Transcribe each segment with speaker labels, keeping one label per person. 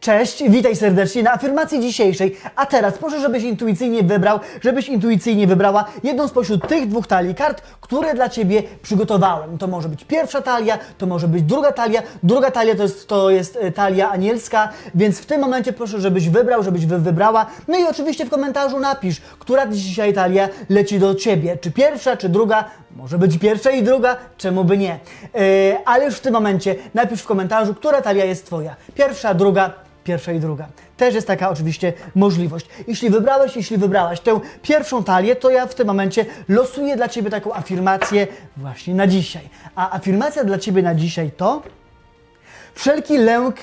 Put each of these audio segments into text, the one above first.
Speaker 1: Cześć, witaj serdecznie na afirmacji dzisiejszej. A teraz proszę, żebyś intuicyjnie wybrał, żebyś intuicyjnie wybrała jedną spośród tych dwóch talii kart, które dla Ciebie przygotowałem. To może być pierwsza talia, to może być druga talia. Druga talia to jest, to jest e, talia anielska, więc w tym momencie proszę, żebyś wybrał, żebyś wy wybrała. No i oczywiście w komentarzu napisz, która dzisiaj talia leci do Ciebie. Czy pierwsza, czy druga? Może być pierwsza i druga, czemu by nie? Yy, ale już w tym momencie napisz w komentarzu, która talia jest Twoja. Pierwsza, druga, pierwsza i druga. Też jest taka oczywiście możliwość. Jeśli wybrałeś, jeśli wybrałaś tę pierwszą talię, to ja w tym momencie losuję dla Ciebie taką afirmację właśnie na dzisiaj. A afirmacja dla Ciebie na dzisiaj to wszelki lęk,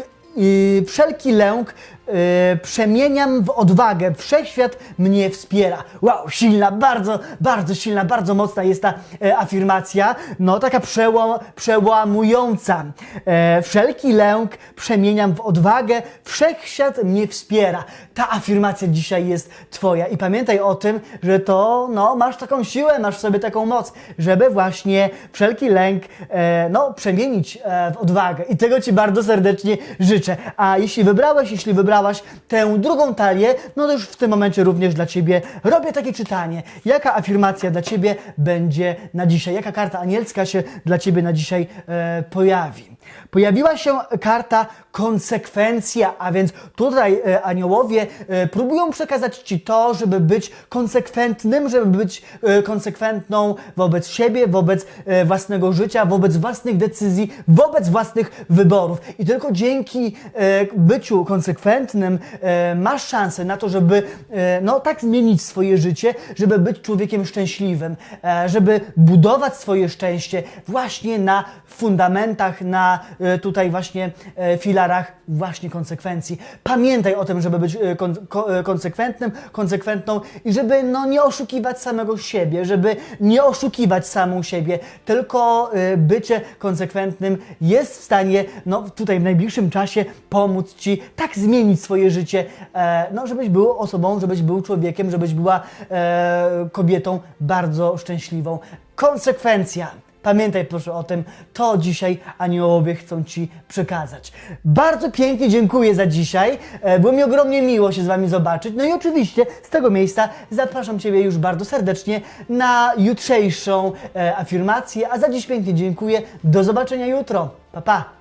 Speaker 1: wszelki lęk yy, przemieniam w odwagę. Wszechświat mnie wspiera. Wow, silna, bardzo, bardzo silna, bardzo mocna jest ta e, afirmacja. No, taka przełam, przełamująca. E, wszelki lęk przemieniam w odwagę. Wszechświat mnie wspiera. Ta afirmacja dzisiaj jest Twoja. I pamiętaj o tym, że to, no, masz taką siłę, masz w sobie taką moc, żeby właśnie wszelki lęk, e, no, przemienić e, w odwagę. I tego Ci bardzo serdecznie życzę. A jeśli wybrałeś, jeśli wybrałaś tę drugą talię, no to już w tym momencie również dla Ciebie robię takie czytanie. Jaka afirmacja dla Ciebie będzie na dzisiaj? Jaka karta anielska się dla Ciebie na dzisiaj e, pojawi? Pojawiła się karta konsekwencja, a więc tutaj e, aniołowie e, próbują przekazać Ci to, żeby być konsekwentnym, żeby być e, konsekwentną wobec siebie, wobec własnego życia, wobec własnych decyzji, wobec własnych wyborów. I tylko dzięki byciu konsekwentnym masz szansę na to, żeby no tak zmienić swoje życie, żeby być człowiekiem szczęśliwym, żeby budować swoje szczęście właśnie na fundamentach, na e, tutaj właśnie e, filarach właśnie konsekwencji. Pamiętaj o tym, żeby być e, kon, ko, konsekwentnym, konsekwentną i żeby no, nie oszukiwać samego siebie, żeby nie oszukiwać samą siebie, tylko bycie konsekwentnym jest w stanie no, tutaj w najbliższym czasie pomóc Ci tak zmienić swoje życie, no, żebyś był osobą, żebyś był człowiekiem, żebyś była kobietą bardzo szczęśliwą. Konsekwencja. Pamiętaj proszę o tym, to dzisiaj aniołowie chcą Ci przekazać. Bardzo pięknie dziękuję za dzisiaj. E, Było mi ogromnie miło się z Wami zobaczyć. No i oczywiście z tego miejsca zapraszam Ciebie już bardzo serdecznie na jutrzejszą e, afirmację, a za dziś pięknie dziękuję. Do zobaczenia jutro. Pa, pa.